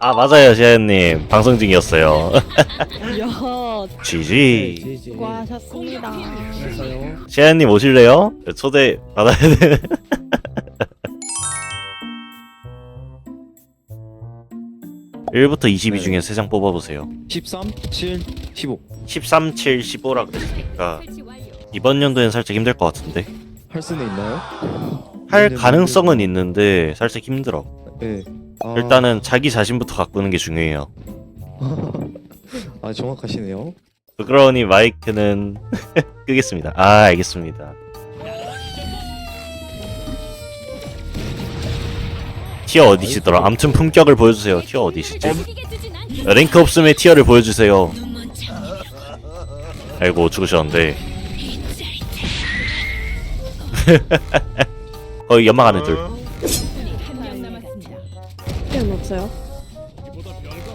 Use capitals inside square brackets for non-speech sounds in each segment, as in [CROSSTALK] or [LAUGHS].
아 맞아요 시아님 방송 중이었어요 이야, GG 지지. 수고하셨습니다. 그래서요. 시아님 오실래요? 초대 받아야 돼 1부터 22 중에 3장 뽑아보세요 13, 7, 15. 13, 7, 15라 그랬으니까 이번 연도엔 살짝 힘들 것 같은데 할 수는 있나요? 할 네, 가능성은 있는데 살짝 힘들어 네. 아, 일단은 자기 자신부터 가꾸는 게 중요해요. [LAUGHS] 아 정확하시네요. 부끄러우니 마이크는 [LAUGHS] 끄겠습니다. 아 알겠습니다. 티어 어디시더라? 암튼 품격을 보여주세요. 티어 어디시지? 랭크 없음의 티어를 보여주세요. 아이고 죽으셨는데. [LAUGHS] 거의 연막 안에 둘 없어요.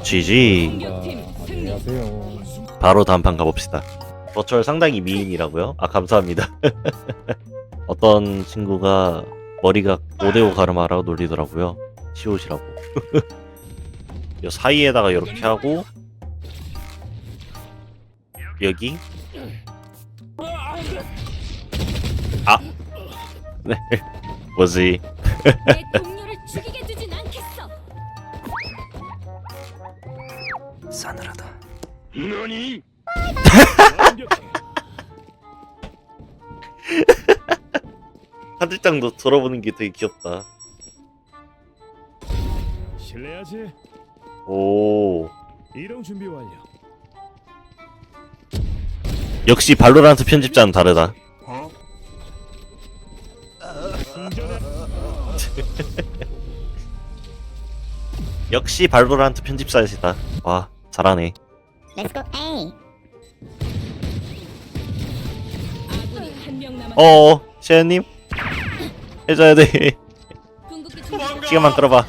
GG 안녕하세요. 바로 다음 판 가봅시다. 버추얼 상당히 미인이라고요? 아 감사합니다. [LAUGHS] 어떤 친구가 머리가 5대5 가르마라고 놀리더라고요. 시옷이라고. [LAUGHS] 요 사이에다가 이렇게 하고 여기 아 [LAUGHS] 네. 뭐지? 하늘장도 [LAUGHS] 돌아보는 게 되게 귀엽다. 실례하지. 오. 이동 준비 완료. 역시 발로란트 편집자는 다르다. [LAUGHS] 역시 발로란트 편집자이시다. 와, 잘하네. Let's go A. 아군이 한 명 남았. 어어, 시아님? 해줘야 돼. 궁극기 [LAUGHS] 준비. 시간만 끌어봐.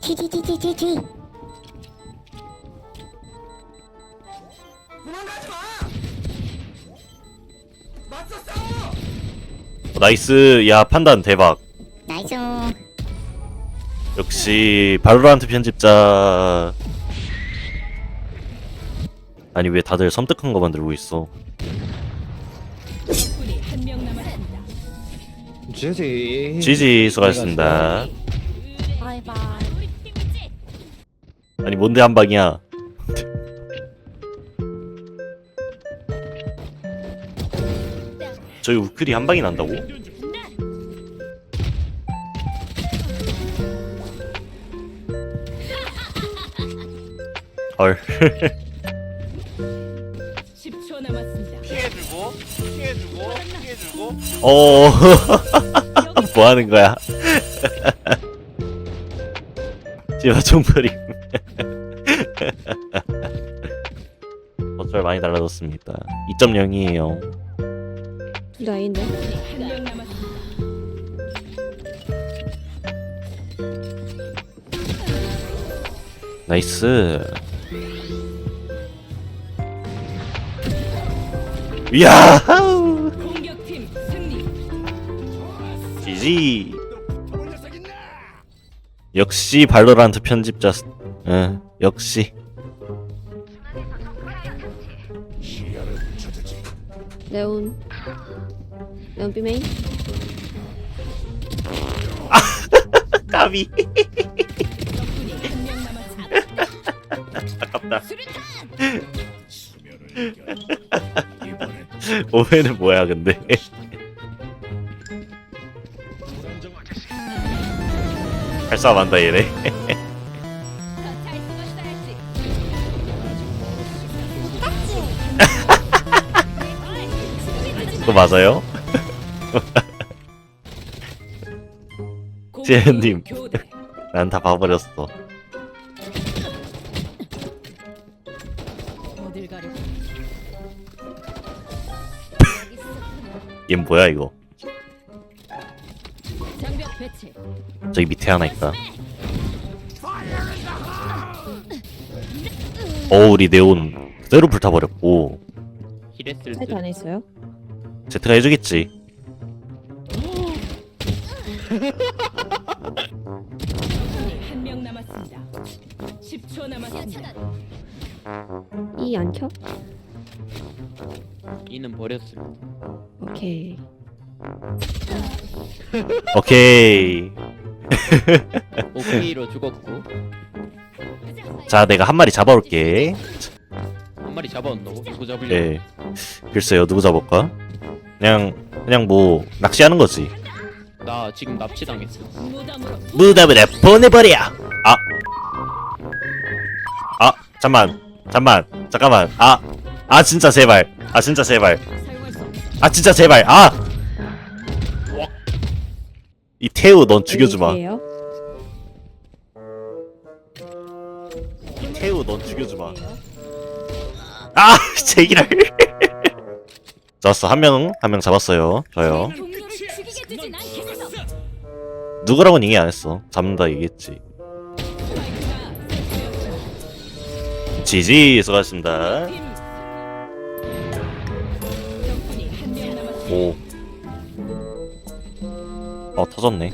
티티티티티티. 어, 나이스. 야, 판단 대박. 나이스. 역시 발로란트 편집자. 아니 왜 다들 섬뜩한 거 만들고 있어? 군이 한 명 남았습니다. 지지. 지지 수고하셨습니다. 바이바이. 아니 뭔데 한 방이야? [LAUGHS] 저희 우클이 한 방이 난다고? 헐. [LAUGHS] 피해주고 피해주고 피해주고 어. [LAUGHS] 뭐 하는 거야? [LAUGHS] 지마 총소리. [LAUGHS] 어쩔 많이 달라졌습니다. 2.0이에요. 둘다 A인데? 한명 남았습니다. 나이스. 이야! 공격팀 승리. 지지. 역시 발로란트 편집자. 스- 응, 역시. 레온. 레온 B메인? [LAUGHS] 까비. 적군이 한 명 남았습니다. [LAUGHS] 아깝다. 수류탄. [LAUGHS] [LAUGHS] 오해는 뭐야, 근데. [LAUGHS] 발싸움한다, 얘네. [LAUGHS] 그거 맞아요? 지혜님. 난 다 봐버렸어. 얘 뭐야, 이거? 저기 밑에 하나 있다. 어, 우리 네온 그대로 불타버렸고. 사이트 안에 있어요? 제트가 해주겠지. [LAUGHS] 한명 남았. 남았습니다. 10초 남았습니다. 이 안 켜? 이는 버렸습니다. 오케이. 오케이. 오케이로 죽었고 자, 내가 한 마리 잡아올게. 한 마리 잡아온다고? 누구 잡으려고? 예. 글쎄요, 누구 잡을까? 그냥 그냥 뭐 낚시하는 거지. 나 지금 납치당했어. 무덤으로 보내버려. 아. 아, 잠만, 잠만, 잠깐만. 아, 아 진짜 제발. 아 진짜 제발. 아 진짜 제발. 아. 이 태우 넌 죽여주마. 이 태우 넌 죽여주마. 아 [LAUGHS] 제기랄. [LAUGHS] 좋았어 한명한 명 잡았어요. 저요. 않겠어. 누구라고는 얘기 안 했어. 잡는다 얘기했지. 지지 수고하셨습니다. 오. 어 터졌네.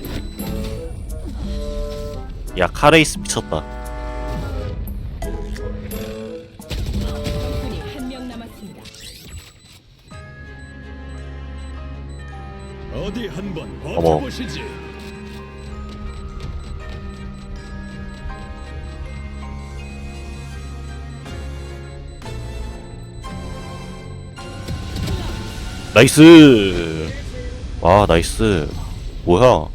야 카레이스 미쳤다. 적군이 한 명 남았습니다. 어디 한번 어머. 버텨보시지. 나이스. 와 나이스. 뭐야?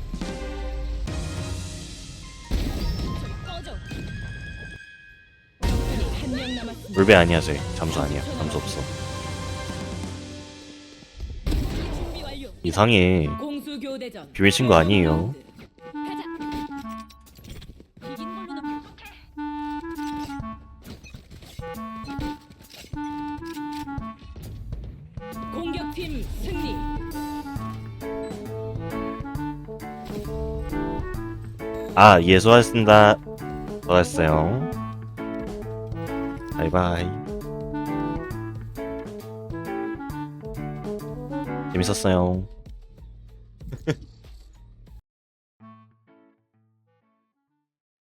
물배 아니야 쟤. 잠수 아니야. 잠수 없어. 이상해. 공수 교대전. 비밀 친구 아니에요. 팀 승리. 아, 예, 수고하셨습니다. 수고하셨어요. 바이바이. 재밌었어요. [LAUGHS]